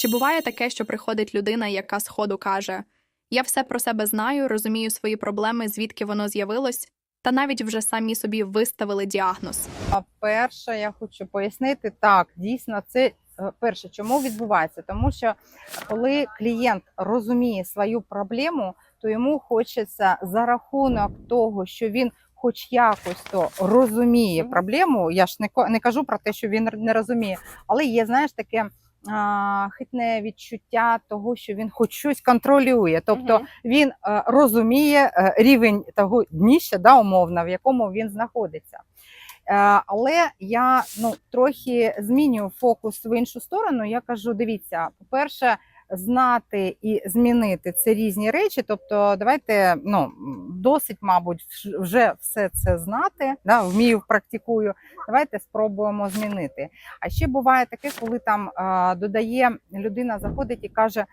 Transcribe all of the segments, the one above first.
Чи буває таке, що приходить людина, яка сходу каже: Я все про себе знаю, розумію свої проблеми, звідки воно з'явилось, та навіть вже самі собі виставили діагноз. А перше, я хочу пояснити, так, дійсно, це е, перше, чому відбувається? Тому що коли клієнт розуміє свою проблему, то йому хочеться за рахунок того, що він хоч якось то розуміє проблему. Я ж не не кажу про те, що він не розуміє, але є, знаєш, таке. Хитне відчуття того, що він хоч щось контролює, тобто він е, розуміє е, рівень того дніща, да, умовно, в якому він знаходиться. Е, Але я ну, трохи змінюю фокус в іншу сторону. Я кажу: дивіться, по-перше, знати і змінити це різні речі. Тобто, давайте ну, досить, мабуть, вже все це знати, да, вмію, практикую. Давайте спробуємо змінити. А ще буває таке, коли там е, додає людина, заходить і каже.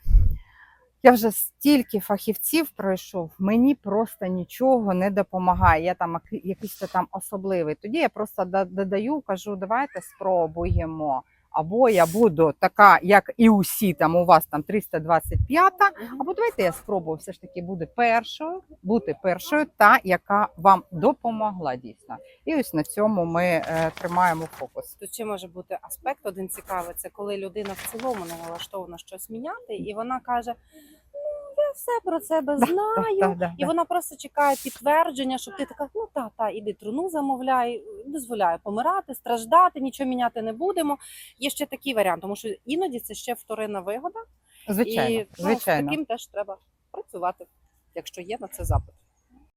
Я вже стільки фахівців пройшов, мені просто нічого не допомагає. Я там якийсь там особливий. Тоді я просто додаю, кажу, давайте спробуємо. Або я буду така, як і усі, там у вас там 325-та. або давайте я спробую все ж таки бути першою, бути першою, та яка вам допомогла дійсно. І ось на цьому ми е, тримаємо фокус. Тут ще може бути аспект один цікавий. Це коли людина в цілому не налаштована щось міняти, і вона каже: все про себе знаю. Да, да, І да. вона просто чекає підтвердження, щоб ти така, ну та, та, іди труну замовляй, дозволяю помирати, страждати, нічого міняти не будемо. Є ще такий варіант, тому що іноді це ще вторинна вигода, Звичайно, і ну, з звичайно. таким теж треба працювати, якщо є на це запит.